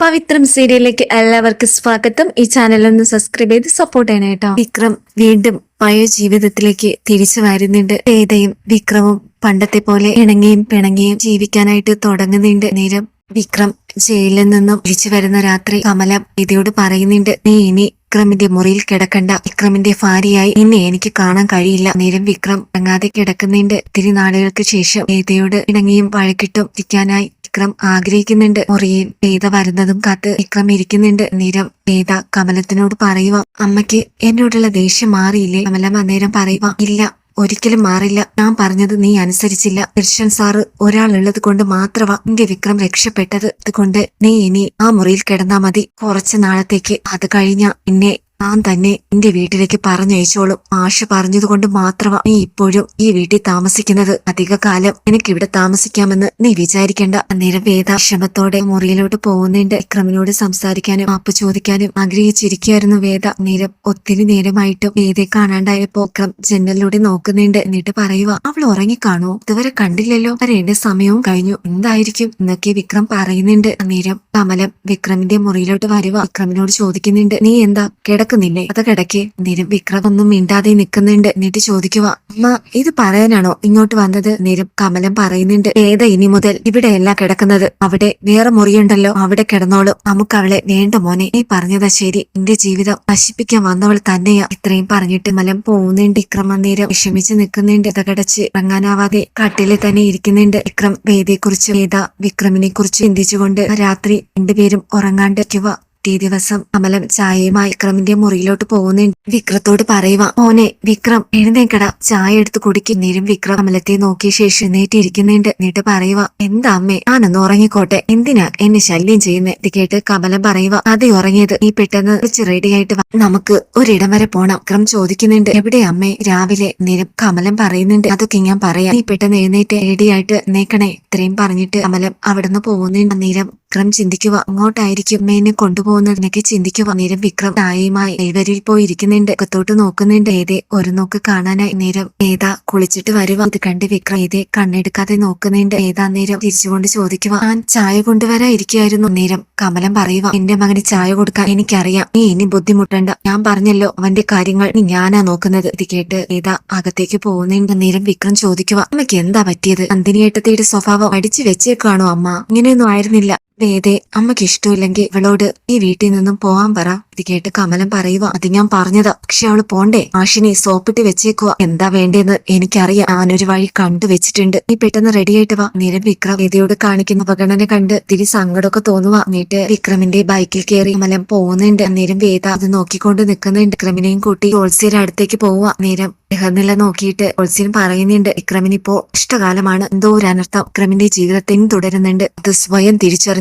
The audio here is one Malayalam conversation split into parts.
പവിത്രം സീരിയലിലേക്ക് എല്ലാവർക്കും സ്വാഗതം. ഈ ചാനൽ ഒന്ന് സബ്സ്ക്രൈബ് ചെയ്ത് സപ്പോർട്ട് ചെയ്യണം കേട്ടോ വിക്രം വീണ്ടും പഴയ ജീവിതത്തിലേക്ക് തിരിച്ചു വരുന്നുണ്ട്. വേദയും വിക്രമും പണ്ടത്തെ പോലെ ഇണങ്ങിയും പിണങ്ങിയും ജീവിക്കാനായിട്ട് തുടങ്ങുന്നുണ്ട്. നേരം വിക്രം ജയിലിൽ നിന്നും തിരിച്ചു വരുന്ന രാത്രി കമല വേദയോട് പറയുന്നുണ്ട് നീ ഇനി വിക്രമിന്റെ മുറിയിൽ കിടക്കണ്ട. വിക്രമിന്റെ ഭാര്യയായി ഇനി എനിക്ക് കാണാൻ കഴിയില്ല. നേരം വിക്രം ഇറങ്ങാതെ കിടക്കുന്നുണ്ട്. ഇത്തിരി നാളുകൾക്ക് ശേഷം വേദയോട് ഇണങ്ങിയും വഴക്കിട്ടും ഇരിക്കാനായി വിക്രം ആഗ്രഹിക്കുന്നുണ്ട്. മുറിയിൽ വേദ വരുന്നതും കാത്ത് വിക്രം ഇരിക്കുന്നുണ്ട്. നേരം വേദ കമലത്തിനോട് പറയുക അമ്മയ്ക്ക് എന്നോടുള്ള ദേഷ്യം മാറിയില്ലേ? കമലം അന്നേരം പറയുക ഇല്ല ഒരിക്കലും മാറില്ല. ഞാൻ പറഞ്ഞത് നീ അനുസരിച്ചില്ല. ദർശൻ സാറ് ഒരാളുള്ളത് കൊണ്ട് മാത്രമാ നിന്റെ വിക്രം രക്ഷപ്പെട്ടത്. അതുകൊണ്ട് നീ ഇനി ആ മുറിയിൽ കിടന്നാ മതി. കുറച്ചു നാളത്തേക്ക് അത് കഴിഞ്ഞ എന്നെ ഞാൻ തന്നെ നിന്റെ വീട്ടിലേക്ക് പറഞ്ഞയച്ചോളും. ആശ പറഞ്ഞതുകൊണ്ട് മാത്രമാ നീ ഇപ്പോഴും ഈ വീട്ടിൽ താമസിക്കുന്നത്. അധിക കാലം എനിക്കിവിടെ താമസിക്കാമെന്ന് നീ വിചാരിക്കേണ്ട. അന്നേരം വേദാശ്രമത്തോടെ മുറിയിലോട്ട് പോകുന്നുണ്ട് വിക്രമിനോട് സംസാരിക്കാനും മാപ്പ് ചോദിക്കാനും ആഗ്രഹിച്ചിരിക്കുകയായിരുന്നു വേദ. നേരം ഒത്തിരി നേരമായിട്ടും വേദയെ കാണാണ്ടായപ്പോ വിക്രം ജനലിലൂടെ നോക്കുന്നുണ്ട് എന്നിട്ട് പറയുക അവൾ ഉറങ്ങിക്കാണോ? ഇതുവരെ കണ്ടില്ലല്ലോ. വരേണ്ട സമയവും കഴിഞ്ഞു. എന്തായിരിക്കും? എന്നൊക്കെ വിക്രം പറയുന്നുണ്ട്. അന്നേരം കമലം വിക്രമിന്റെ മുറിയിലോട്ട് വരുക വിക്രമിനോട് ചോദിക്കുന്നുണ്ട് നീ എന്താ കിടക്കുന്നില്ലേ അത് കിടക്കെ. നിരം വിക്രം ഒന്നും മിണ്ടാതെ നിൽക്കുന്നുണ്ട്. എന്നിട്ട് ചോദിക്കുക അമ്മ ഇത് പറയാനാണോ ഇങ്ങോട്ട് വന്നത്? നിരം കമലം പറയുന്നുണ്ട് ഏത ഇനി മുതൽ ഇവിടെയല്ല കിടക്കുന്നത്. അവിടെ വേറെ മുറിയുണ്ടല്ലോ. അവിടെ കിടന്നോളൂ. നമുക്ക് അവളെ വേണ്ട മോനെ. നീ പറഞ്ഞതാ ശരി. എന്റെ ജീവിതം നശിപ്പിക്കാൻ വന്നവൾ തന്നെയാ. ഇത്രയും പറഞ്ഞിട്ട് മലം പോകുന്നുണ്ട് വിക്രം. അന്നേരം വിഷമിച്ച് നിൽക്കുന്നുണ്ട്. കടച്ച് ഇറങ്ങാനാവാതെ കട്ടിലിൽ തന്നെ ഇരിക്കുന്നുണ്ട്. വിക്രം വേദയെക്കുറിച്ച് വേദ വിക്രമിനെ കുറിച്ച് ചിന്തിച്ചുകൊണ്ട് രാത്രി രണ്ടുപേരും ഉറങ്ങാണ്ടിരിക്കുക പിറ്റേ ദിവസം അമലം ചായയുമായി വിക്രമിന്റെ മുറിയിലോട്ട് പോകുന്നുണ്ട്. വിക്രത്തോട് പറയുക മോനെ വിക്രം എഴുന്നേക്കട. ചായ എടുത്ത് കുടിക്കുന്നേരും വിക്രം അമലത്തെ നോക്കിയ ശേഷം എഴുന്നേറ്റിരിക്കുന്നുണ്ട് എന്നിട്ട് പറയുക എന്താ അമ്മേ ഞാനൊന്ന് ഉറങ്ങിക്കോട്ടെ. എന്തിനാ എന്നെ ശല്യം ചെയ്യുന്നേ? ഇത് കേട്ട് കമലം പറയുക അതെ ഉറങ്ങിയത്. നീ പെട്ടെന്ന് കുറച്ച് റെഡിയായിട്ട് ആയിട്ട് നമുക്ക് ഒരിടം വരെ പോണം. വിക്രം ചോദിക്കുന്നുണ്ട് എവിടെ അമ്മേ? രാവിലെ നേരം കമലം പറയുന്നുണ്ട് അതൊക്കെ ഞാൻ പറയാം. നീ പെട്ടെന്ന് എഴുന്നേറ്റ് റെഡിയായിട്ട് നേക്കണേ ഇത്രയും പറഞ്ഞിട്ട് കമലം അവിടുന്ന് പോകുന്നുണ്ട്. നേരം വിക്രം ചിന്തിക്കുക അങ്ങോട്ടായിരിക്കും അമ്മേനെ കൊണ്ടുപോകുന്നതിനൊക്കെ ചിന്തിക്കുക നേരം വിക്രം തായുമായി എഴുവരിൽ പോയിരിക്കുന്നുണ്ട്. അകത്തോട്ട് നോക്കുന്നുണ്ട്. ഏതേ ഒരു നോക്ക് കാണാനായി. നേരം ഏതാ കുളിച്ചിട്ട് വരുവ. ഇത് കണ്ട് വിക്രം ഏതേ കണ്ണെടുക്കാതെ നോക്കുന്നുണ്ട്. ഏതാ നേരം തിരിച്ചുകൊണ്ട് ചോദിക്കുക. ഞാൻ ചായ കൊണ്ടുവരാ ഇരിക്കുകയായിരുന്നു നേരം കമലം പറയുക എന്റെ മകന് ചായ കൊടുക്കാൻ എനിക്കറിയാം. നീ ഇനി ബുദ്ധിമുട്ടണ്ട. ഞാൻ പറഞ്ഞല്ലോ അവന്റെ കാര്യങ്ങൾ ഞാനാ നോക്കുന്നത്. ഇത് കേട്ട് ഏതാ അകത്തേക്ക് പോകുന്നുണ്ട്. നേരം വിക്രം ചോദിക്കുക അമ്മയ്ക്ക് എന്താ പറ്റിയത്? നന്ദിനിയേട്ടത്തിയുടെ സ്വഭാവം അടിച്ചു വെച്ചേക്കാണോ അമ്മ? ഇങ്ങനെയൊന്നും ആയിരുന്നില്ല. വേദേ അമ്മയ്ക്ക് ഇഷ്ടമില്ലെങ്കിൽ ഇവളോട് ഈ വീട്ടിൽ നിന്നും പോവാൻ പറ. ഇത് കേട്ട് കമലം പറയുക അത് ഞാൻ പറഞ്ഞതാ. പക്ഷെ അവൾ പോണ്ടേ? ആഷിനെ സോപ്പിട്ട് വെച്ചേക്കുക എന്താ വേണ്ടേന്ന് എനിക്കറിയാം. ഞാനൊരു വഴി കണ്ടു വെച്ചിട്ടുണ്ട്. നീ പെട്ടെന്ന് റെഡിയായിട്ട് വാ. നിരം വിക്രം വേദയോട് കാണിക്കുന്ന ഉപകരണന കണ്ട് തിരി സങ്കടമൊക്കെ തോന്നുക എന്നിട്ട് വിക്രമിന്റെ ബൈക്കിൽ കയറി കമലം പോകുന്നുണ്ട്. നേരം വേദ അത് നോക്കിക്കൊണ്ട് നിൽക്കുന്നുണ്ട്. വിക്രമിനെയും കൂട്ടി ജോത്സ്യയുടെ അടുത്തേക്ക് പോവുക നേരം ഗ്രഹനില നോക്കിയിട്ട് ഒൾസിൻ പറയുന്നുണ്ട് വിക്രമിനിപ്പോ ഇഷ്ടകാലമാണ്. എന്തോ ഒരു അനർത്ഥം വിക്രമിന്റെ ജീവിതത്തിൽ തുടരുന്നുണ്ട്. അത് സ്വയം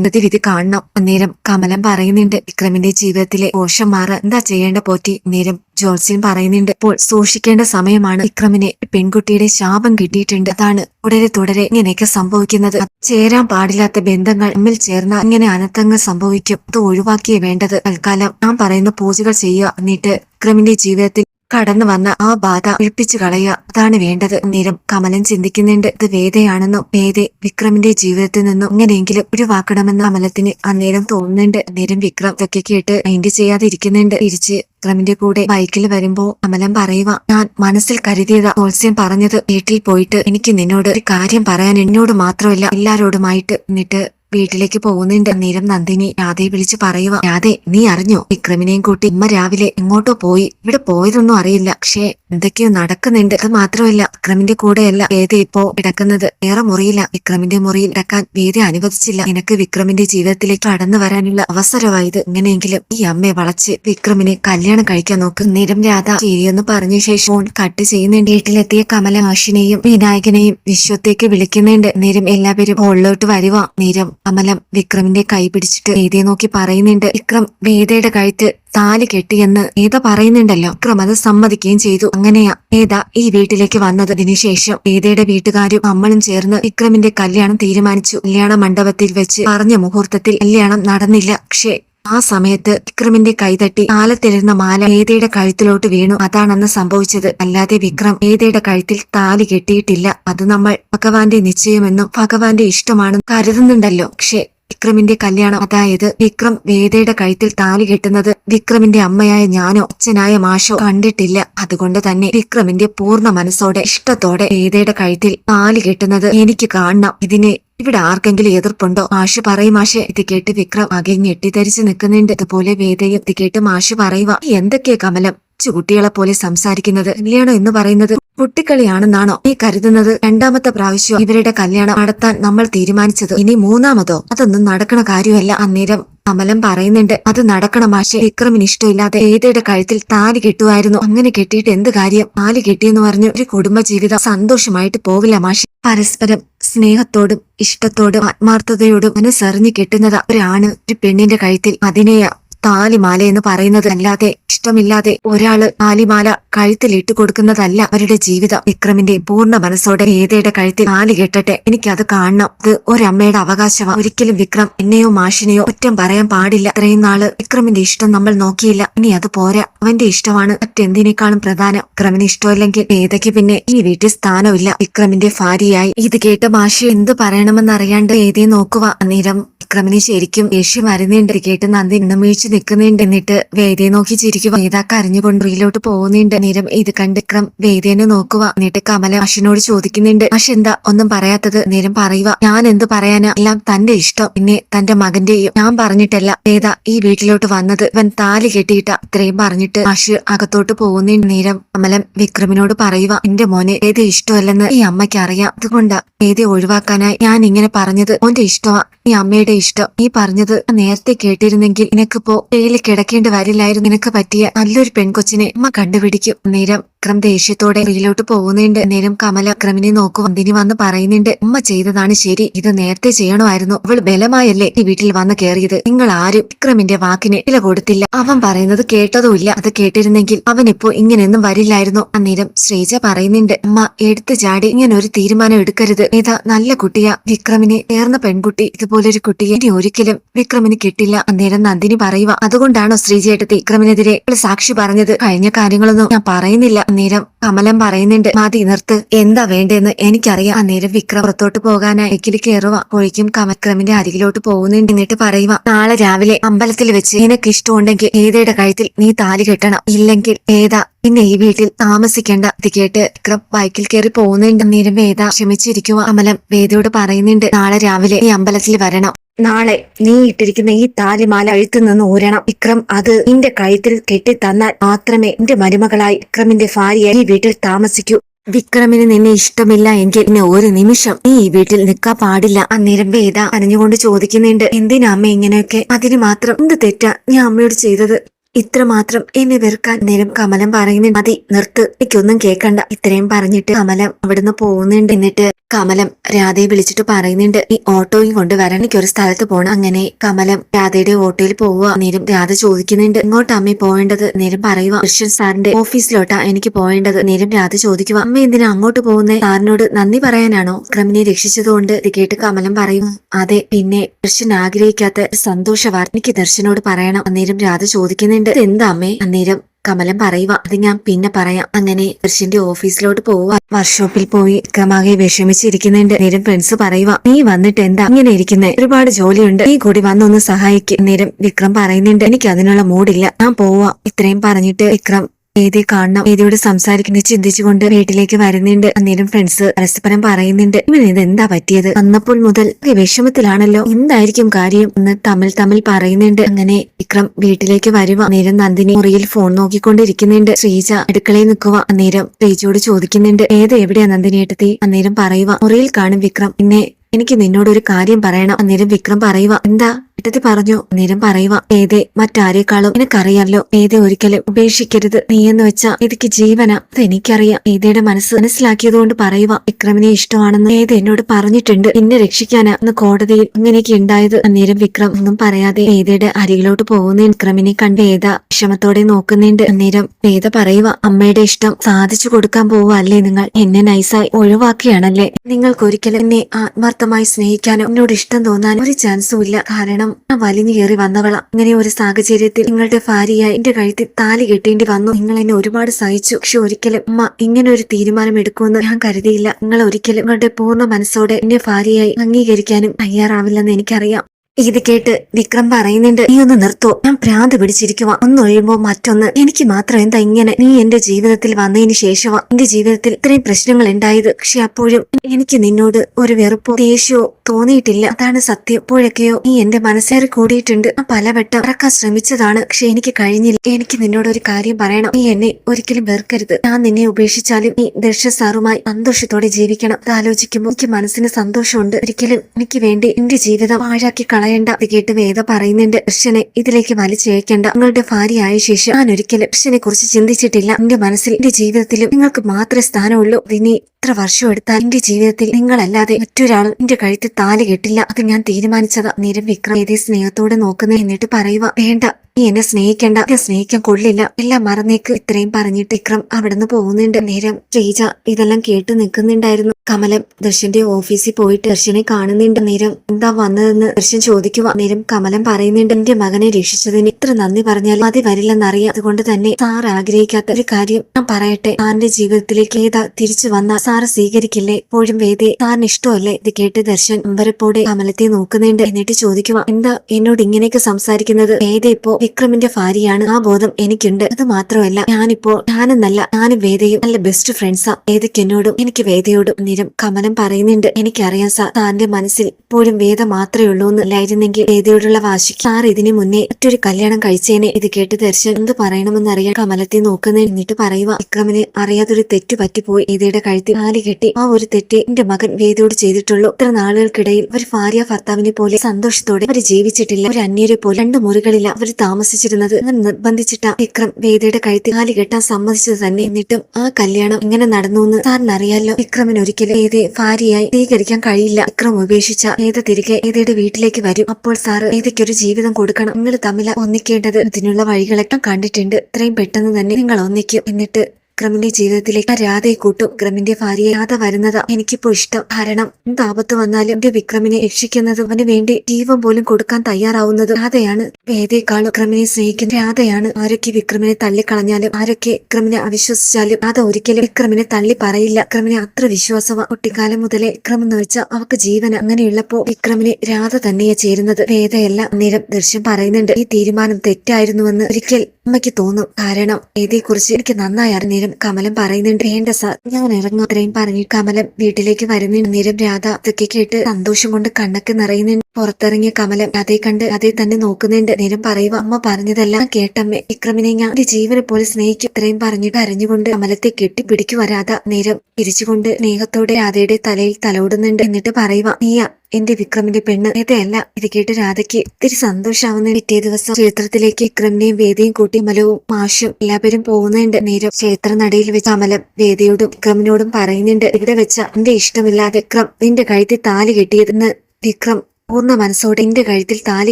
തിരിച്ചറിഞ്ഞത് വിധി കാണണം. അന്നേരം കമലം പറയുന്നുണ്ട് വിക്രമിന്റെ ജീവിതത്തിലെ ദോഷം മാറാൻ എന്താ ചെയ്യേണ്ട പോറ്റി? നേരം ജോൾസിൻ പറയുന്നുണ്ട് ഇപ്പോൾ സൂക്ഷിക്കേണ്ട സമയമാണ്. വിക്രമിനെ പെൺകുട്ടിയുടെ ശാപം കിട്ടിയിട്ടുണ്ട്. അതാണ് തുടരെ തുടരെ ഇങ്ങനെയൊക്കെ സംഭവിക്കുന്നത്. ചേരാൻ പാടില്ലാത്ത ബന്ധങ്ങൾ തമ്മിൽ ചേർന്ന ഇങ്ങനെ അനർത്ഥങ്ങൾ സംഭവിക്കും. അത് ഒഴിവാക്കിയേ വേണ്ടത് തൽക്കാലം. ഞാൻ പറയുന്ന പൂജകൾ ചെയ്യുക. എന്നിട്ട് വിക്രമിന്റെ ജീവിതത്തിൽ കടന്നു വന്ന ആ ബാധ ഒഴിപ്പിച്ചു കളയുക. അതാണ് വേണ്ടത്. നേരം കമലൻ ചിന്തിക്കുന്നുണ്ട്. ഇത് വേദയാണെന്നും വേദ വിക്രമിന്റെ ജീവിതത്തിൽ നിന്നും എങ്ങനെയെങ്കിലും ഒഴിവാക്കണമെന്ന് കമലത്തിന് അന്നേരം തോന്നുന്നുണ്ട്. അന്നേരം വിക്രം ഇതൊക്കെ കേട്ട് മൈൻഡ് ചെയ്യാതെ ഇരിക്കുന്നുണ്ട് തിരിച്ച് വിക്രമിന്റെ കൂടെ ബൈക്കിൽ വരുമ്പോ കമലൻ പറയുക ഞാൻ മനസ്സിൽ കരുതിയത് തോത്സ്യം പറഞ്ഞത്. വീട്ടിൽ പോയിട്ട് എനിക്ക് നിന്നോട് ഒരു കാര്യം പറയാൻ എന്നോട് മാത്രമല്ല എല്ലാരോടുമായിട്ട്. എന്നിട്ട് വീട്ടിലേക്ക് പോകുന്നുണ്ട് നേരം നന്ദിനി രാധയെ വിളിച്ച് പറയുക രാധെ നീ അറിഞ്ഞോ? വിക്രമിനെയും കൂട്ടി ഉമ്മ രാവിലെ എങ്ങോട്ടോ പോയി. ഇവിടെ പോയതൊന്നും അറിയില്ല. പക്ഷേ എന്തൊക്കെയോ നടക്കുന്നുണ്ട്. അത് മാത്രമല്ല വിക്രമിന്റെ കൂടെയല്ല വേദ ഇപ്പോ കിടക്കുന്നത്. വേറെ മുറിയില്ല. വിക്രമിന്റെ മുറിയിൽ കിടക്കാൻ വേദ അനുവദിച്ചില്ല. നിനക്ക് വിക്രമിന്റെ ജീവിതത്തിലേക്ക് കടന്നു വരാനുള്ള അവസരമായത് ഇങ്ങനെയെങ്കിലും ഈ അമ്മയെ വളച്ച് വിക്രമിനെ കല്യാണം കഴിക്കാൻ നോക്ക്. നേരം രാധ ശരിയെന്ന് പറഞ്ഞ ശേഷം ഫോൺ കട്ട് ചെയ്യുന്നുണ്ട്. വീട്ടിലെത്തിയ കമല ആഷിനെയും വിനായകനെയും വിശ്വത്തേക്ക് വിളിക്കുന്നുണ്ട്. നേരം എല്ലാവരും ഹോളിലോട്ട് വരുവാ. നേരം കമലം വിക്രമിന്റെ കൈ പിടിച്ചിട്ട് വേദയെ നോക്കി പറയുന്നുണ്ട് വിക്രം വേദയുടെ കഴുത്ത് താലി കെട്ടിയെന്ന് വേദ പറയുന്നുണ്ടല്ലോ. വിക്രം അത് സമ്മതിക്കുകയും ചെയ്തു. അങ്ങനെയാ വേദ ഈ വീട്ടിലേക്ക് വന്നതിന് ശേഷം വേദയുടെ വീട്ടുകാരും അമ്മളും ചേർന്ന് വിക്രമിന്റെ കല്യാണം തീരുമാനിച്ചു. കല്യാണ മണ്ഡപത്തിൽ വെച്ച് പറഞ്ഞ മുഹൂർത്തത്തിൽ കല്യാണം നടന്നില്ല. പക്ഷേ ആ സമയത്ത് വിക്രമിന്റെ കൈതട്ടി കാലത്തിരുന്ന മാല ഏതയുടെ കഴുത്തിലോട്ട് വീണു. അതാണെന്ന് സംഭവിച്ചത്. അല്ലാതെ വിക്രം ഏതയുടെ കഴുത്തിൽ താലി കെട്ടിയിട്ടില്ല. അത് നമ്മൾ ഭഗവാന്റെ നിശ്ചയമെന്നും ഭഗവാന്റെ ഇഷ്ടമാണെന്നും കരുതുന്നുണ്ടല്ലോ. പക്ഷെ വിക്രമിന്റെ കല്യാണം അതായത് വിക്രം വേദയുടെ കഴുത്തിൽ താലി കെട്ടുന്നത് വിക്രമിന്റെ അമ്മയായ ഞാനോ അച്ഛനായ മാഷോ കണ്ടിട്ടില്ല. അതുകൊണ്ട് തന്നെ വിക്രമിന്റെ പൂർണ മനസ്സോടെ ഇഷ്ടത്തോടെ വേദയുടെ കഴുത്തിൽ താലി കെട്ടുന്നത് എനിക്ക് കാണണം. ഇതിന് ഇവിടെ ആർക്കെങ്കിലും എതിർപ്പുണ്ടോ? മാഷ് പറയും മാഷെ. ഇത് കേട്ട് വിക്രം ആകെ ഞെട്ടിത്തരിച്ച് നിൽക്കുന്നുണ്ട്. അതുപോലെ വേദയും ഇത് കേട്ട് മാഷ് പറയുക "നീ എന്തൊക്കെയാ കമലം? കുട്ടികളെ പോലെ സംസാരിക്കുന്നത് കല്യാണം എന്ന് പറയുന്നത്? കുട്ടിക്കളിയാണെന്നാണോ നീ കരുതുന്നത്? രണ്ടാമത്തെ പ്രാവശ്യം ഇവരുടെ കല്യാണം നടത്താൻ നമ്മൾ തീരുമാനിച്ചത്. ഇനി മൂന്നാമതോ? അതൊന്നും നടക്കണ കാര്യമല്ല. അന്നേരം കമലം പറയുന്നുണ്ട് അത് നടക്കണം മാഷെ. വിക്രമിന് ഇഷ്ടമില്ലാതെ ഏതയുടെ കഴുത്തിൽ താലി കെട്ടുമായിരുന്നു അങ്ങനെ കെട്ടിയിട്ട് എന്ത് കാര്യം? താലി കെട്ടിയെന്ന് പറഞ്ഞു ഒരു കുടുംബ ജീവിതം സന്തോഷമായിട്ട് പോവില്ല മാഷെ. പരസ്പരം സ്നേഹത്തോടും ഇഷ്ടത്തോടും ആത്മാർത്ഥതയോടും മനസ്സറിഞ്ഞു കെട്ടുന്നത് ഒരാണ് ഒരു പെണ്ണിന്റെ കഴുത്തിൽ അതിനെയാ താലിമാല എന്ന് പറയുന്നത് അല്ലാതെ ഇഷ്ടമില്ലാതെ ഒരാൾ താലിമാല കഴുത്തിൽ ഇട്ടു കൊടുക്കുന്നതല്ല അവരുടെ ജീവിതം. വിക്രമിന്റെ പൂർണ മനസ്സോടെ ഏതയുടെ കഴുത്തിൽ താലി കെട്ടട്ടെ. എനിക്കത് കാണണം. ഇത് ഒരമ്മയുടെ അവകാശമാണ് ഒരിക്കലും വിക്രം എന്നെയോ മാഷിനെയോ കുറ്റം പറയാൻ പാടില്ല. ഇത്രയും നാൾ വിക്രമിന്റെ ഇഷ്ടം നമ്മൾ നോക്കിയില്ല. ഇനി അത് പോരാ. അവന്റെ ഇഷ്ടമാണ് മറ്റെന്തിനേക്കാളും പ്രധാനം. വിക്രമിന് ഇഷ്ടമില്ലെങ്കിൽ ഏതയ്ക്ക് പിന്നെ ഈ വീട്ടിൽ സ്ഥാനമില്ല. വിക്രമിന്റെ ഭാര്യയായി. ഇത് കേട്ട മാഷി എന്ത് പറയണമെന്നറിയാണ്ട് ഏതേ നോക്കുക അന്നേരം വിക്രമിന് ശരിക്കും ദേഷ്യം വരുന്നുണ്ട് കേട്ട് നന്ദി ഇന്നും വീഴ്ച നിൽക്കുന്നുണ്ട് എന്നിട്ട് വേദിയെ നോക്കി ചിരിക്കുക വേദ കരഞ്ഞുകൊണ്ട് റീലോട്ട് പോകുന്നുണ്ട്. നേരം ഇത് കണ്ട് വിക്രം വേദിയെ നോക്കുക എന്നിട്ട് കമല മാഷിനോട് ചോദിക്കുന്നുണ്ട് മാഷ് എന്താ ഒന്നും പറയാത്തത്? നേരം പറയുക ഞാൻ എന്ത് പറയാനാ? എല്ലാം തന്റെ ഇഷ്ടം. പിന്നെ തന്റെ മകന്റെയും ഞാൻ പറഞ്ഞിട്ടല്ല. വേദ ഈ വീട്ടിലോട്ട് വന്നത് ഇവൻ താലി കെട്ടിയിട്ട. ഇത്രയും പറഞ്ഞിട്ട് മാഷ് അകത്തോട്ട് പോകുന്നുണ്ട്. നേരം കമലം വിക്രമിനോട് പറയുക എന്റെ മോനെ ഏത് ഇഷ്ടമല്ലെന്ന് ഈ അമ്മയ്ക്ക് അറിയാം അതുകൊണ്ടാ ഏതെ ഒഴിവാക്കാനായി ഞാൻ ഇങ്ങനെ പറഞ്ഞത്. ഓന്റെ ഇഷ്ടമാ ഈ അമ്മയുടെ ഇഷ്ടം. നീ പറഞ്ഞത് നേരത്തെ കേട്ടിരുന്നെങ്കിൽ നിനക്കിപ്പോ ജയിലിൽ കിടക്കേണ്ടി വരില്ലായിരുന്നു. നിനക്ക് പറ്റിയ നല്ലൊരു പെൺകൊച്ചിനെ അമ്മ കണ്ടുപിടിക്കും. നേരം വിക്രം ദേഷ്യത്തോടെ റീലോട്ട് പോകുന്നുണ്ട്. നേരം കമല വിക്രമിനെ നോക്കും. വന്തിനി വന്ന് പറയുന്നുണ്ട് അമ്മ ചെയ്തതാണ് ശരി. ഇത് നേരത്തെ ചെയ്യണമായിരുന്നു. അവൾ ബലമായല്ലേ ഈ വീട്ടിൽ വന്ന് കയറിയത് നിങ്ങൾ ആരും വിക്രമിന്റെ വാക്കിന് വില കൊടുത്തില്ല. അവൻ പറയുന്നത് കേട്ടതുമില്ല. അത് കേട്ടിരുന്നെങ്കിൽ അവൻ ഇപ്പോ ഇങ്ങനെയൊന്നും വരില്ലായിരുന്നു. അന്നേരം ശ്രീജ പറയുന്നുണ്ട് അമ്മ എടുത്തു ചാടി ഇങ്ങനെ ഒരു തീരുമാനം എടുക്കരുത്. ഏതാ നല്ല കുട്ടിയാ. വിക്രമിനെ ചേർന്ന പെൺകുട്ടി. ഇതുപോലൊരു ഇനി ഒരിക്കലും വിക്രമിന് കിട്ടില്ല അന്നേരം നന്ദിനി പറയുക അതുകൊണ്ടാണോ ശ്രീജേട്ടത്തി വിക്രമിനെതിരെ സാക്ഷി പറഞ്ഞത്? കഴിഞ്ഞ കാര്യങ്ങളൊന്നും ഞാൻ പറയുന്നില്ല. അന്നേരം കമലം പറയുന്നുണ്ട് മതി നിർത്ത്. എന്താ വേണ്ടെന്ന് എനിക്കറിയാം. അന്നേരം വിക്രം പുറത്തോട്ട് പോകാനായി ബൈക്കിൽ കയറുക അപ്പോഴേക്കും കമക്രമിന്റെ അരികിലോട്ട് പോകുന്നുണ്ട്. എന്നിട്ട് പറയുക നാളെ രാവിലെ അമ്പലത്തിൽ വെച്ച് നിനക്ക് ഇഷ്ടമുണ്ടെങ്കിൽ ഏതയുടെ കഴുത്തിൽ നീ താലി കെട്ടണം. ഇല്ലെങ്കിൽ ഏതാ പിന്നെ ഈ വീട്ടിൽ താമസിക്കേണ്ട. ഇത് കേട്ട് വിക്രം ബൈക്കിൽ കയറി പോകുന്നുണ്ട് വേദ ക്ഷമിച്ചിരിക്കുക അമലം വേദയോട് പറയുന്നുണ്ട് നാളെ രാവിലെ ഈ അമ്പലത്തിൽ വരണം. നാളെ നീ ഇട്ടിരിക്കുന്ന ഈ താലിമാല അഴുത്തു നിന്ന് ഊരണം. വിക്രം അത് നിന്റെ കഴുത്തിൽ കെട്ടി തന്നാൽ മാത്രമേ എന്റെ മരുമകളായി വിക്രമിന്റെ ഭാര്യയായി ഈ വീട്ടിൽ താമസിക്കൂ. വിക്രമിന് നിന്നെ ഇഷ്ടമില്ല എങ്കിൽ പിന്നെ ഒരു നിമിഷം നീ ഈ വീട്ടിൽ നിൽക്കാൻ പാടില്ല. അന്നേരം വേദ അനഞ്ഞുകൊണ്ട് ചോദിക്കുന്നുണ്ട് എന്തിനാ അമ്മ ഇങ്ങനെയൊക്കെ? അതിന് മാത്രം എന്ത് തെറ്റാ ഞാൻ അമ്മയോട് ചെയ്തത്? ഇത്രമാത്രം എന്നെ വെറുക്കാൻ നേരം കമലം പറയുന്നുണ്ട്. മതി നിർത്ത്. എനിക്കൊന്നും കേൾക്കണ്ട. ഇത്രയും പറഞ്ഞിട്ട് കമലം അവിടുന്ന് പോകുന്നുണ്ട്. എന്നിട്ട് കമലം രാധയെ വിളിച്ചിട്ട് പറയുന്നുണ്ട് ഈ ഓട്ടോയും കൊണ്ട് വരാൻ എനിക്ക് ഒരു സ്ഥലത്ത് പോകണം അങ്ങനെ കമലം രാധയുടെ ഓട്ടോയിൽ പോവുക. നേരം രാധ ചോദിക്കുന്നുണ്ട് ഇങ്ങോട്ട് അമ്മ പോവേണ്ടത്? നേരം പറയുക കൃഷ്ണൻ സാറിന്റെ ഓഫീസിലോട്ടാ എനിക്ക് പോവേണ്ടത്. നേരം രാധ ചോദിക്കുക അമ്മ എന്തിനാ അങ്ങോട്ട് പോകുന്നേ? സാറിനോട് നന്ദി പറയാനാണോ? ക്രമിനെ രക്ഷിച്ചതുകൊണ്ട് ഇത് കേട്ട് കമലം പറയും അതെ പിന്നെ ദർശൻ ആഗ്രഹിക്കാത്ത സന്തോഷ വാർത്ത ദർശനോട് പറയണം. അന്നേരം രാധ ചോദിക്കുന്നുണ്ട് എന്താ അമ്മേ? അന്നേരം കമലം പറയുക. അത് ഞാൻ പിന്നെ പറയാം. അങ്ങനെ കൃഷിന്റെ ഓഫീസിലോട്ട് പോവുക. വർക്ക്ഷോപ്പിൽ പോയി ക്രമാകെ വിഷമിച്ചിരിക്കുന്നുണ്ട്. നേരം ഫ്രണ്ട്സ് പറയുക നീ വന്നിട്ട് എന്താ ഇങ്ങനെ ഇരിക്കുന്നേ? ഒരുപാട് ജോലിയുണ്ട്. നീ കൂടി വന്നൊന്ന് സഹായിക്കും. നേരം വിക്രം പറയുന്നുണ്ട് എനിക്ക് അതിനുള്ള മൂഡില്ല ഞാൻ പോവാ. ഇത്രയും പറഞ്ഞിട്ട് വിക്രം ഏതി കാണണം. ഏതിയോട് സംസാരിക്കുന്ന. ചിന്തിച്ചുകൊണ്ട് വീട്ടിലേക്ക് വരുന്നുണ്ട്. അന്നേരം ഫ്രണ്ട്സ് പരസ്പരം പറയുന്നുണ്ട്. ഇവന് ഇത് എന്താ പറ്റിയത്? വന്നപ്പോൾ മുതൽ വിഷമത്തിലാണല്ലോ. എന്തായിരിക്കും കാര്യം? എന്ന് തമ്മിൽ തമ്മിൽ പറയുന്നുണ്ട്. അങ്ങനെ വിക്രം വീട്ടിലേക്ക് വരുവ. അന്നേരം നന്ദിനി മുറിയിൽ ഫോൺ നോക്കിക്കൊണ്ടിരിക്കുന്നുണ്ട്. ശ്രീജ അടുക്കളയിൽ നിൽക്കുക അന്നേരം ശ്രീജയോട് ചോദിക്കുന്നുണ്ട്. ഏത് എവിടെയാ നന്ദിനി ഏട്ടത്തി? അന്നേരം പറയുക മുറിയിൽ കാണും വിക്രം. പിന്നെ എനിക്ക് നിന്നോട് ഒരു കാര്യം പറയണം. അന്നേരം വിക്രം പറയുക എന്താ? ഏട്ടത്തി പറഞ്ഞു നിരം പറയുക. ഏതേ മറ്റാരേക്കാളും എനിക്കറിയാലോ ഏതേ ഒരിക്കലും ഉപേക്ഷിക്കരുത്. നീ എന്ന് വെച്ചാ ഇതിക്ക് ജീവന. അതെനിക്കറിയാം ഏതയുടെ മനസ്സ് മനസ്സിലാക്കിയതുകൊണ്ട് പറയുക. വിക്രമിനെ ഇഷ്ടമാണെന്ന് ഏത് എന്നോട് പറഞ്ഞിട്ടുണ്ട്. എന്നെ രക്ഷിക്കാനാ അന്ന് കോടതിയിൽ ഇങ്ങനെയൊക്കെ ഉണ്ടായത്. അന്നേരം വിക്രം ഒന്നും പറയാതെ ഏതയുടെ അരികിലോട്ട് പോകുന്ന. വിക്രമിനെ കണ്ട് ഏത വിഷമത്തോടെ നോക്കുന്നുണ്ട്. അന്നേരം ഏത പറയുക. അമ്മയുടെ ഇഷ്ടം സാധിച്ചു കൊടുക്കാൻ പോവുക അല്ലേ നിങ്ങൾ. എന്നെ നൈസായി ഒഴിവാക്കിയാണല്ലേ നിങ്ങൾക്കൊരിക്കലും എന്നെ ആത്മാർത്ഥമായി സ്നേഹിക്കാനോ എന്നോട് ഇഷ്ടം തോന്നാൻ ഒരു ചാൻസും ഇല്ല. കാരണം ഞാൻ വലിഞ്ഞു കയറി വന്നവള ഇങ്ങനെ ഒരു സാഹചര്യത്തിൽ നിങ്ങളുടെ ഭാര്യയായി എന്റെ കഴുത്തിൽ താലി കെട്ടേണ്ടി വന്നു. നിങ്ങൾ എന്നെ ഒരുപാട് സഹിച്ചു. പക്ഷെ ഒരിക്കലും അമ്മ ഇങ്ങനെ ഒരു തീരുമാനം എടുക്കുമെന്ന് ഞാൻ കരുതിയില്ല. നിങ്ങൾ ഒരിക്കലും നിങ്ങളുടെ പൂർണ മനസ്സോടെ എന്നെ ഭാര്യയായി അംഗീകരിക്കാനും തയ്യാറാവില്ലെന്ന് എനിക്കറിയാം. ഇത് കേട്ട് വിക്രം പറയുന്നുണ്ട് നീ ഒന്ന് നിർത്തോ. ഞാൻ ഭ്രാന്ത് പിടിച്ചിരിക്കുവാ. ഒന്നൊഴിയുമ്പോ മറ്റൊന്ന്. എനിക്ക് മാത്രം എന്താ ഇങ്ങനെ നീ എന്റെ ജീവിതത്തിൽ വന്നതിന് ശേഷമാ എന്റെ ജീവിതത്തിൽ ഇത്രയും പ്രശ്നങ്ങൾ ഉണ്ടായത്. പക്ഷെ അപ്പോഴും എനിക്ക് നിന്നോട് ഒരു വെറുപ്പോ ദേഷ്യമോ തോന്നിയിട്ടില്ല. അതാണ് സത്യം. ഇപ്പോഴൊക്കെയോ നീ എന്റെ മനസ്സേറി കൂടിയിട്ടുണ്ട്. ഞാൻ പലവട്ടം ഇറക്കാൻ ശ്രമിച്ചതാണ്. പക്ഷെ എനിക്ക് കഴിഞ്ഞില്ല. എനിക്ക് നിന്നോട് ഒരു കാര്യം പറയണം. നീ എന്നെ ഒരിക്കലും വെറുക്കരുത്. ഞാൻ നിന്നെ ഉപേക്ഷിച്ചാലും നീ ദർശ സാറുമായി സന്തോഷത്തോടെ ജീവിക്കണം. അത് ആലോചിക്കുമ്പോൾ എനിക്ക് മനസ്സിന് സന്തോഷമുണ്ട്. ഒരിക്കലും എനിക്ക് വേണ്ടി എന്റെ ജീവിതം പാഴാക്കി കളയണ്ട. അത് കേട്ട് വേദ പറയുന്നുണ്ട് കൃഷ്ണനെ ഇതിലേക്ക് വലിച്ചേക്കണ്ട നിങ്ങളുടെ ഭാര്യയായ ശേഷം ഞാൻ ഒരിക്കലും കൃഷ്ണനെ കുറിച്ച് ചിന്തിച്ചിട്ടില്ല. എന്റെ മനസ്സിൽ എന്റെ ജീവിതത്തിലും നിങ്ങൾക്ക് മാത്രമേ സ്ഥാനമുള്ളൂ. ഇനി എത്ര വർഷം എടുത്താൽ എന്റെ ജീവിതത്തിൽ നിങ്ങളല്ലാതെ മറ്റൊരാളും എന്റെ കഴുത്തിൽ താൽ കെട്ടില്ല. അത് ഞാൻ തീരുമാനിച്ചതാ. നിരം വിക്രം ഏതേ സ്നേഹത്തോടെ നോക്കുന്ന എന്നിട്ട് പറയുക വേണ്ട നീ എന്നെ സ്നേഹിക്കണ്ട. എന്നെ സ്നേഹിക്കാൻ കൊള്ളില്ല. എല്ലാം മറന്നേക്ക്. ഇത്രയും പറഞ്ഞിട്ട് വിക്രം അവിടുന്ന് പോകുന്നുണ്ട്. നേരം ശ്രീജ ഇതെല്ലാം കേട്ട് നിൽക്കുന്നുണ്ടായിരുന്നു. കമലം ദർശന്റെ ഓഫീസിൽ പോയിട്ട് ദർശനെ കാണുന്നുണ്ട്. നേരം എന്താ വന്നതെന്ന് ദർശൻ ചോദിക്കുക നേരം കമലം പറയുന്നുണ്ട് എന്റെ മകനെ രക്ഷിച്ചതിന് ഇത്ര നന്ദി പറഞ്ഞാൽ മതി വരില്ലെന്നറിയാം. അതുകൊണ്ട് തന്നെ സാർ ആഗ്രഹിക്കാത്ത ഒരു കാര്യം ഞാൻ പറയട്ടെ. സാറിന്റെ ജീവിതത്തിലേക്ക് ഏതാ തിരിച്ചു വന്ന സാറ് സ്വീകരിക്കില്ലേ? എപ്പോഴും വേദി സാറിന് ഇഷ്ടമല്ലേ? ഇത് കേട്ട് ദർശൻ അമ്പരപ്പോടെ കമലത്തെ നോക്കുന്നുണ്ട്. എന്നിട്ട് ചോദിക്കുക എന്താ എന്നോട് ഇങ്ങനെയൊക്കെ സംസാരിക്കുന്നത്? വേദ ഇപ്പോ വിക്രമിന്റെ ഭാര്യയാണ് ആ ബോധം എനിക്കുണ്ട്. അത് മാത്രമല്ല ഞാനിപ്പോ ഞാനെന്നല്ല ഞാനും വേദയും നല്ല ബെസ്റ്റ് ഫ്രണ്ട്സാ വേദയ്ക്ക് എന്നോടും എനിക്ക് വേദയോടും നിരം കമലം പറയുന്നുണ്ട്. എനിക്കറിയാം സാർ താന്റെ മനസ്സിൽ ഇപ്പോഴും വേദ മാത്രമേ ഉള്ളൂ എന്നല്ലായിരുന്നെങ്കിൽ വേദയോടുള്ള വാശിക്ക് സാർ ഇതിനു മുന്നേ മറ്റൊരു കല്യാണം കഴിച്ചേനെ. ഇത് കേട്ട് ദർശൻ എന്ത് പറയണമെന്നറിയാൻ കമലത്തെ നോക്കുന്ന എന്നിട്ട് പറയുക വിക്രമിന് അറിയാതൊരു തെറ്റ് പറ്റിപ്പോയി. വേദയുടെ കഴുത്തിൽ കാലി കെട്ടി ആ ഒരു തെറ്റ് എന്റെ മകൻ വേദയോട് ചെയ്തിട്ടുള്ളൂ. ഇത്ര നാളുകൾക്കിടയിൽ ഒരു ഭാര്യ ഭർത്താവിനെ പോലെ സന്തോഷത്തോടെ അവർ ജീവിച്ചിട്ടില്ല. ഒരു അന്യരെ പോലെ രണ്ട് മുറികളില്ല അവർ താമസിച്ചിരുന്നത്. നിർബന്ധിച്ചിട്ട വിക്രം വേദയുടെ കഴുത്തിൽ താലി കെട്ടാൻ സമ്മതിച്ചത് തന്നെ. എന്നിട്ടും ആ കല്യാണം ഇങ്ങനെ നടന്നു എന്ന് സാറിന് അറിയാലോ വിക്രമിന് ഒരിക്കലും വേദയെ ഭാര്യയായി സ്വീകരിക്കാൻ കഴിയില്ല. വിക്രം ഉപേക്ഷിച്ച വേദ തിരികെ വേദയുടെ വീട്ടിലേക്ക് വരും. അപ്പോൾ സാറ് വേദയ്ക്ക് ഒരു ജീവിതം കൊടുക്കണം. നിങ്ങൾ തമ്മിൽ ഒന്നിക്കേണ്ടത്. ഇതിനുള്ള വഴികളൊക്കെ കണ്ടിട്ടുണ്ട്. ഇത്രയും പെട്ടെന്ന് തന്നെ നിങ്ങൾ ഒന്നിക്കും. എന്നിട്ട് വിക്രമിന്റെ ജീവിതത്തിലേക്ക് രാധയെ കൂട്ടും. ക്രമിന്റെ ഭാര്യയെ രാധ വരുന്നത് എനിക്കിപ്പോ ഇഷ്ടം. കാരണം താപത്ത് വന്നാലും എന്റെ വിക്രമിനെ രക്ഷിക്കുന്നത് അവന് വേണ്ടി ജീവൻ പോലും കൊടുക്കാൻ തയ്യാറാവുന്നത് രാധയാണ്. വേദയെക്കാളും ക്രമിനെ സ്നേഹിക്കുന്ന രാധയാണ്. ആരൊക്കെ വിക്രമിനെ തള്ളിക്കളഞ്ഞാലും ആരൊക്കെ വിക്രമിനെ അവിശ്വസിച്ചാലും രാധ ഒരിക്കലും വിക്രമിനെ തള്ളി പറയില്ല. വിക്രമിനെ അത്ര വിശ്വാസമാണ് കുട്ടിക്കാലം മുതലേ വിക്രം എന്ന് വെച്ചാൽ അവക്ക് ജീവന അങ്ങനെയുള്ളപ്പോ വിക്രമിനെ രാധ തന്നെയാ ചേരുന്നത്. വേദയല്ല അന്നേരം ദൃശ്യം പറയുന്നുണ്ട്. ഈ തീരുമാനം തെറ്റായിരുന്നുവെന്ന് ഒരിക്കൽ അമ്മയ്ക്ക് തോന്നും. കാരണം വേദയെക്കുറിച്ച് എനിക്ക് നന്നായി അറിഞ്ഞേരം കമലം പറയുന്നുണ്ട് വേണ്ട സാർ. ഞാൻ ഇറങ്ങും. അത്രയും പറഞ്ഞു കമലം വീട്ടിലേക്ക് വരുന്നുണ്ട് നേരം രാധ അതൊക്കെ കേട്ട് സന്തോഷം കൊണ്ട് കണ്ണൊക്കെ നിറയുന്നുണ്ട്. പുറത്തിറങ്ങിയ കമലം അതേ കണ്ട് അതേ തന്നെ നോക്കുന്നുണ്ട്. നേരം പറയുക അമ്മ പറഞ്ഞതെല്ലാം കേട്ടമ്മേ. വിക്രമിനെ ഞാൻ എന്റെ ജീവനെ പോലെ സ്നേഹിക്കും. ഇത്രയും പറഞ്ഞിട്ട് അരഞ്ഞുകൊണ്ട് കമലത്തെ കെട്ടിപ്പിടിക്കുക രാധ. നേരം തിരിച്ചുകൊണ്ട് സ്നേഹത്തോടെ രാധയുടെ തലയിൽ തലോടുന്നുണ്ട്. എന്നിട്ട് പറയുക നീയ എന്റെ വിക്രമിന്റെ പെണ്ണ് ഇതല്ല ഇത് കേട്ട് രാധയ്ക്ക് ഇത്തിരി സന്തോഷാവുന്ന പിറ്റേ ദിവസം ക്ഷേത്രത്തിലേക്ക് വിക്രമിനെയും വേദയും കൂട്ടി മലവും മാഷും എല്ലാവരും പോകുന്നുണ്ട് നേരം ക്ഷേത്ര നടയിൽ വെച്ച് അമലം വേദയോടും വിക്രമിനോടും പറയുന്നുണ്ട്. ഇവിടെ വെച്ച എന്റെ ഇഷ്ടമില്ലാതെ വിക്രം നിന്റെ കഴുത്തിൽ താലി കെട്ടിയതെന്ന് വിക്രം പൂർണ മനസ്സോടെ എന്റെ കഴുത്തിൽ താലി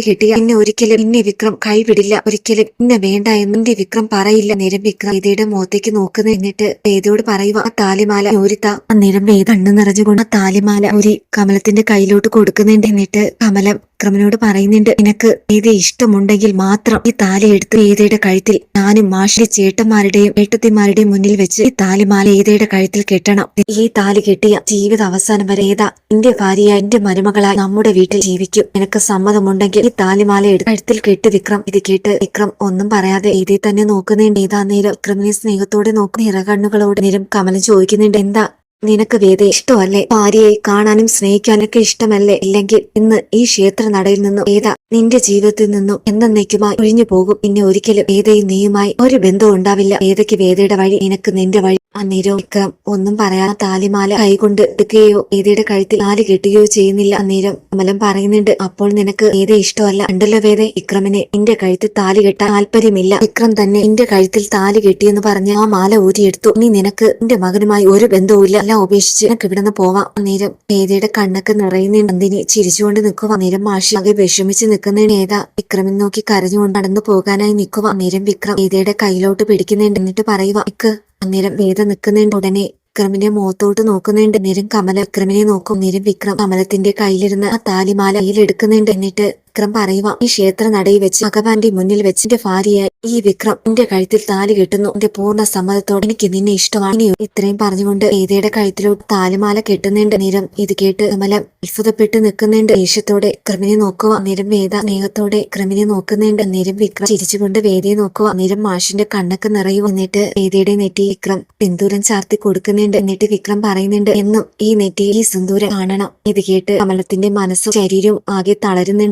കെട്ടിയ എന്നെ ഒരിക്കലും എന്നെ വിക്രം കൈവിടില്ല. ഒരിക്കലും എന്നെ വേണ്ട എന്ന് എന്റെ വിക്രം പറയില്ല. നേരം വിക്രം വേദയുടെ മുഖത്തേക്ക് നോക്കുന്ന. എന്നിട്ട് വേദയോട് പറയുക ആ താലിമാല ഓരിത്ത നിരം വേദ കണ്ണു നിറഞ്ഞുകൊണ്ട് ആ താലിമാല ഒരു കമലത്തിന്റെ കയ്യിലോട്ട് കൊടുക്കുന്നുണ്ട്. എന്നിട്ട് കമലം വിക്രമനോട് പറയുന്നുണ്ട്. നിനക്ക് വേദ ഇഷ്ടമുണ്ടെങ്കിൽ മാത്രം ഈ താലി എടുത്ത് ഏതയുടെ കഴുത്തിൽ ഞാനും മാഷിലെ ചേട്ടന്മാരുടെയും ഏട്ടത്തിമാരുടെയും മുന്നിൽ വെച്ച് ഈ താലിമാല ഏതയുടെ കഴുത്തിൽ കെട്ടണം. ഈ താലി കെട്ടിയ ജീവിത അവസാനം വരെ ഏതാ? എന്റെ ഭാര്യ എന്റെ മരുമകളായി നമ്മുടെ വീട്ടിൽ ജീവിക്കും. നിനക്ക് സമ്മതമുണ്ടെങ്കിൽ ഈ താലിമാല എടുത്ത് കഴുത്തിൽ കെട്ട് വിക്രം. ഇത് കേട്ട് വിക്രം ഒന്നും പറയാതെ ഏതേ തന്നെ നോക്കുന്നുണ്ട്. ഏതാ നേരം വിക്രമിനെ സ്നേഹത്തോടെ നോക്കുന്ന ഇറകണ്ണുകളോട് നേരം കമലം ചോദിക്കുന്നുണ്ട്. എന്താ? നിനക്ക് വേദ ഇഷ്ടമല്ലേ? ഭാര്യയെ കാണാനും സ്നേഹിക്കാനൊക്കെ ഇഷ്ടമല്ലേ? ഇല്ലെങ്കിൽ ഇന്ന് ഈ ക്ഷേത്ര നടയിൽ നിന്നും വേദ നിന്റെ ജീവിതത്തിൽ നിന്നും എന്നേക്കുമായി ഒഴിഞ്ഞു പോകും പിന്നെ ഒരിക്കലും വേദയും നീയുമായി ഒരു ബന്ധവും ഉണ്ടാവില്ല. വേദയ്ക്ക് വേദയുടെ വഴി നിനക്ക് നിന്റെ വഴി അന്നേരം ഒന്നും പറയാ താലിമാല കൈകൊണ്ട് എടുക്കുകയോ വേദയുടെ കഴുത്തിൽ താലി കെട്ടുകയോ ചെയ്യുന്നില്ല. അന്നേരം കമലം പറയുന്നുണ്ട് അപ്പോൾ നിനക്ക് വേദ ഇഷ്ടമല്ല? ഉണ്ടല്ലോ വേദ വിക്രമിനെ. നിന്റെ കഴുത്തിൽ താലി കെട്ടാൻ താല്പര്യമില്ല. വിക്രം തന്നെ നിന്റെ കഴുത്തിൽ താലി കെട്ടിയെന്ന് പറഞ്ഞ് ആ മാല ഊരിയെടുത്തു. ഇനി നിനക്ക് നിന്റെ മകനുമായി ഒരു ബന്ധവുമില്ല. എല്ലാം ഉപേക്ഷിച്ച് നിനക്ക് ഇവിടുന്ന് പോവാം. അന്നേരം വേദയുടെ കണ്ണൊക്കെ നിറയുന്ന. നന്ദിനി ചിരിച്ചുകൊണ്ട് നിൽക്കുക. അന്നേരം മാഷി ആകെ വിഷമിച്ച് നിൽക്കുന്ന ഏതാ? വിക്രമിനെ നോക്കി കരഞ്ഞുകൊണ്ട് നടന്നു പോകാനായി നിൽക്കുക. അന്നേരം വിക്രം വേദയുടെ കയ്യിലോട്ട് പിടിക്കുന്നുണ്ട്. എന്നിട്ട് പറയുക ഇക്ക് അന്നേരം വേദ നിൽക്കുന്നുണ്ട് ഉടനെ വിക്രമിന്റെ മുഖത്തോട്ട് നോക്കുന്നുണ്ട് നേരം കമല വിക്രമിനെ നോക്കും. നേരം വിക്രം കമലത്തിന്റെ കയ്യിലിരുന്ന് ആ താലിമാല കയ്യിലെടുക്കുന്നുണ്ട് എന്നിട്ട് വിക്രം പറയുക ഈ ക്ഷേത്ര നടയിൽ വെച്ച് ഭഗവാന്റെ മുന്നിൽ വെച്ച് എന്റെ ഭാര്യയായി ഈ വിക്രം എന്റെ കഴുത്തിൽ താലി കെട്ടുന്നു. എന്റെ പൂർണ സമ്മതത്തോടെ എനിക്ക് നിന്നെ ഇഷ്ടമാണ്. ഇത്രയും പറഞ്ഞുകൊണ്ട് ഏതയുടെ കഴുത്തിലോട്ട് താലിമാല കെട്ടുന്നുണ്ട്. നിരം ഇത് കേട്ട് കമലം അത്ഭുതപ്പെട്ട് നിൽക്കുന്നുണ്ട്. ദേഷ്യത്തോടെ ക്രിമിനെ നോക്കുക നിരം വേദ സ്നേഹത്തോടെ ക്രിമിനെ നോക്കുന്നുണ്ട്. നിരം വിക്രം ചിരിച്ചുകൊണ്ട് വേദയെ നോക്കുക നിരം മാഷിന്റെ കണ്ണൊക്കെ നിറയും എന്നിട്ട് വേദയുടെ നെറ്റി വിക്രം സിന്ദൂരം ചാർത്തി കൊടുക്കുന്നുണ്ട്. എന്നിട്ട് വിക്രം പറയുന്നുണ്ട് എന്നും ഈ നെറ്റി ഈ സിന്ദൂരം കാണണം. ഇത് കേട്ട് കമലത്തിന്റെ മനസ്സും ശരീരവും ആകെ തളരുന്നുണ്ട്.